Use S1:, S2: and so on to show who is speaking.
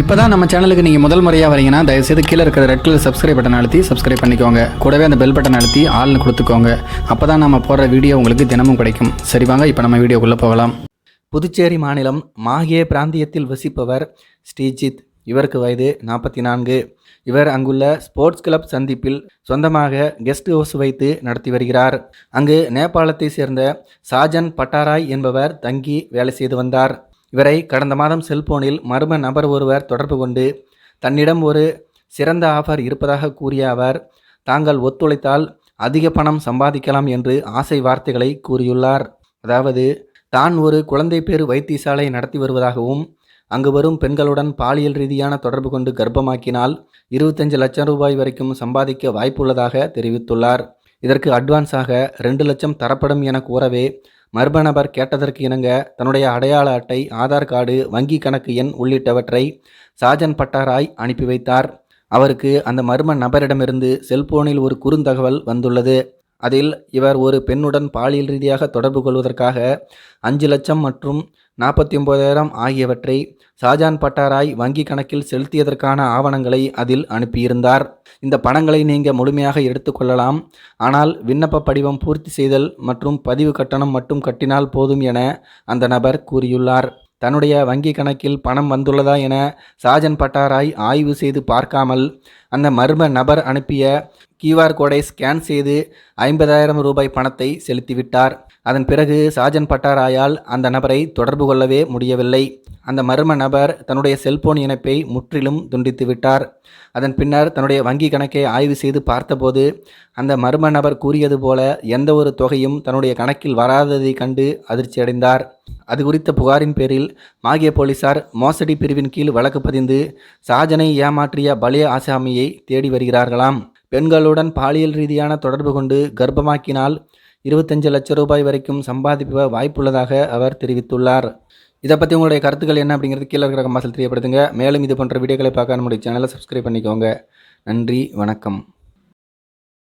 S1: இப்போ தான் நம்ம சேனலுக்கு நீங்கள் முதல் முறையாக வரீங்கன்னா தயவுசெய்து கீழே இருக்கிற ரெட் கலர் சப்ஸ்கிரைப் பட்டன் அழுத்தி சப்ஸ்கிரைப் பண்ணிக்கோங்க. கூடவே அந்த பெல் பட்டன் அழுத்தி ஆள்னு கொடுத்துக்கோங்க. அப்போ தான் நம்ம போடுற வீடியோ உங்களுக்கு தினமும் கிடைக்கும். சரி வாங்க இப்போ நம்ம வீடியோக்குள்ளே போகலாம். புதுச்சேரி மாநிலம் மாஹே பிராந்தியத்தில் வசிப்பவர் ஸ்ரீஜித். இவருக்கு வயது நாற்பத்தி நான்கு இவர் அங்குள்ள ஸ்போர்ட்ஸ் கிளப் சந்திப்பில் சொந்தமாக கெஸ்ட் ஹவுஸ் வைத்து நடத்தி வருகிறார். அங்கு நேபாளத்தை சேர்ந்த சாஜன் பட்டாராய் என்பவர் தங்கி வேலை செய்து வந்தார். இவரை கடந்த மாதம் செல்போனில் மர்ம நபர் ஒருவர் தொடர்பு கொண்டு தன்னிடம் ஒரு சிறந்த ஆஃபர் இருப்பதாக கூறிய அவர் தாங்கள் ஒத்துழைத்தால் அதிக பணம் சம்பாதிக்கலாம் என்று ஆசை வார்த்தைகளை கூறியுள்ளார். அதாவது தான் ஒரு குழந்தை பேர் வைத்தியசாலை நடத்தி வருவதாகவும் அங்கு வரும் பெண்களுடன் பாலியல் ரீதியான தொடர்பு கொண்டு கர்ப்பமாக்கினால் இருபத்தஞ்சு லட்சம் ரூபாய் வரைக்கும் சம்பாதிக்க வாய்ப்புள்ளதாக தெரிவித்துள்ளார். இதற்கு அட்வான்ஸாக ரெண்டு லட்சம் தரப்படும் என கூறவே மர்ம நபர் கேட்டதற்கு இணங்க தன்னுடைய அடையாள அட்டை ஆதார் கார்டு வங்கி கணக்கு எண் உள்ளிட்டவற்றை சாஜன் பட்டாராய் அனுப்பி வைத்தார். அவருக்கு அந்த மர்ம நபரிடமிருந்து செல்போனில் ஒரு குறுந்தகவல் வந்துள்ளது. அதில் இவர் ஒரு பெண்ணுடன் பாலியல் ரீதியாக தொடர்பு கொள்வதற்காக அஞ்சு லட்சம் மற்றும் நாற்பத்தி ஒன்பதாயிரம் ஆகியவற்றை ஷாஜான் பட்டாராய் வங்கி கணக்கில் செலுத்தியதற்கான ஆவணங்களை அதில் அனுப்பியிருந்தார். இந்த பணங்களை நீங்கள் முழுமையாக எடுத்துக்கொள்ளலாம் ஆனால் விண்ணப்ப படிவம் பூர்த்தி செய்தல் மற்றும் பதிவு கட்டணம் மட்டும் கட்டினால் போதும் என அந்த நபர் கூறியுள்ளார். தன்னுடைய வங்கி கணக்கில் பணம் வந்துள்ளதா என சாஜன் பட்டாராய் ஆய்வு செய்து பார்க்காமல் அந்த மர்ம நபர் அனுப்பிய கியூஆர் கோடை ஸ்கேன் செய்து ஐம்பதாயிரம் ரூபாய் பணத்தை செலுத்திவிட்டார். அதன் பிறகு சாஜன் பட்டாராயால் அந்த நபரை தொடர்பு கொள்ளவே முடியவில்லை. அந்த மர்ம நபர் தன்னுடைய செல்போன் இணைப்பை முற்றிலும் துண்டித்து விட்டார். அதன் பின்னர் தன்னுடைய வங்கி கணக்கை ஆய்வு செய்து பார்த்தபோது அந்த மர்ம நபர் கூறியது போல எந்த ஒரு தொகையும் தன்னுடைய கணக்கில் வராததை கண்டு அதிர்ச்சியடைந்தார் அது குறித்த புகாரின் பேரில் மாகிய போலீசார் மோசடி பிரிவின் கீழ் வழக்கு பதிந்து சாஜனை ஏமாற்றிய பலிய ஆசாமியை தேடி வருகிறார்களாம். பெண்களுடன் பாலியல் ரீதியான தொடர்பு கொண்டு கர்ப்பமாக்கினால் இருபத்தஞ்சு லட்சம் ரூபாய் வரைக்கும் சம்பாதிப்ப வாய்ப்புள்ளதாக அவர் தெரிவித்துள்ளார். இதை பற்றி உங்களுடைய கருத்துக்கள் என்ன அப்படிங்கிறது கீழே இருக்கிற கம்பாசல் தெரியப்படுத்துங்க. மேலும் இது போன்ற வீடியோக்களை பார்க்க நம்முடைய சேனலை சப்ஸ்கிரைப் பண்ணிக்கோங்க. நன்றி வணக்கம்.